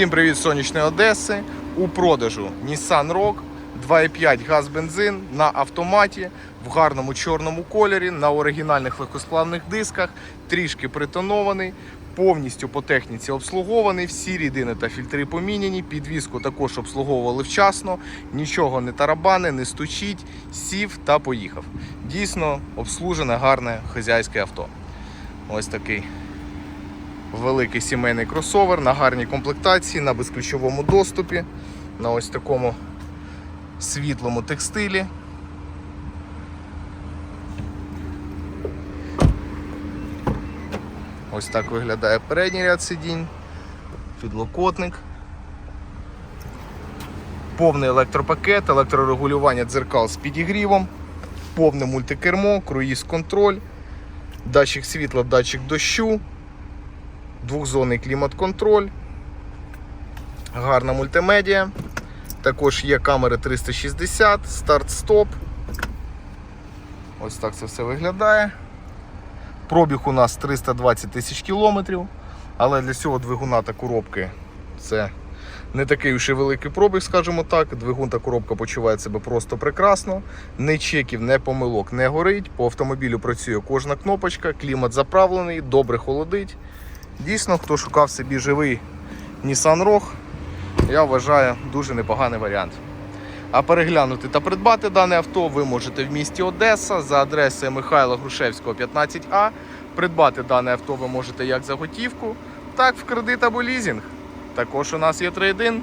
Всім привіт сонячної Одеси. У продажу Nissan Rogue 2,5 газ бензин на автоматі в гарному чорному кольорі, на оригінальних легкосплавних дисках, трішки притонований, повністю по техніці обслугований, всі рідини та фільтри поміняні. Підвізку також обслуговували вчасно, нічого не тарабане, не стучить, сів та поїхав. Дійсно обслужене, гарне хазяйське авто. Ось такий великий сімейний кросовер на гарній комплектації, на безключовому доступі, на ось такому світлому текстилі. Ось так виглядає передній ряд сидінь, підлокотник. Повний електропакет, електрорегулювання дзеркал з підігрівом, повне мультикермо, круїз-контроль, датчик світла, датчик дощу, двохзонний клімат-контроль, гарна мультимедіа. Також є камери 360, старт-стоп. Ось так це все виглядає. Пробіг у нас 320 тисяч кілометрів, але для цього двигуна та коробки це не такий і великий пробіг, скажімо так. Двигун та коробка почувають себе просто прекрасно. Не чеків, не помилок не горить. По автомобілю працює кожна кнопочка, клімат заправлений, добре холодить. Дійсно, хто шукав собі живий Nissan Rogue, я вважаю дуже непоганий варіант. А переглянути та придбати дане авто ви можете в місті Одеса за адресою Михайла Грушевського, 15А. Придбати дане авто ви можете як за готівку, так в кредит або лізінг. Також у нас є трейдин.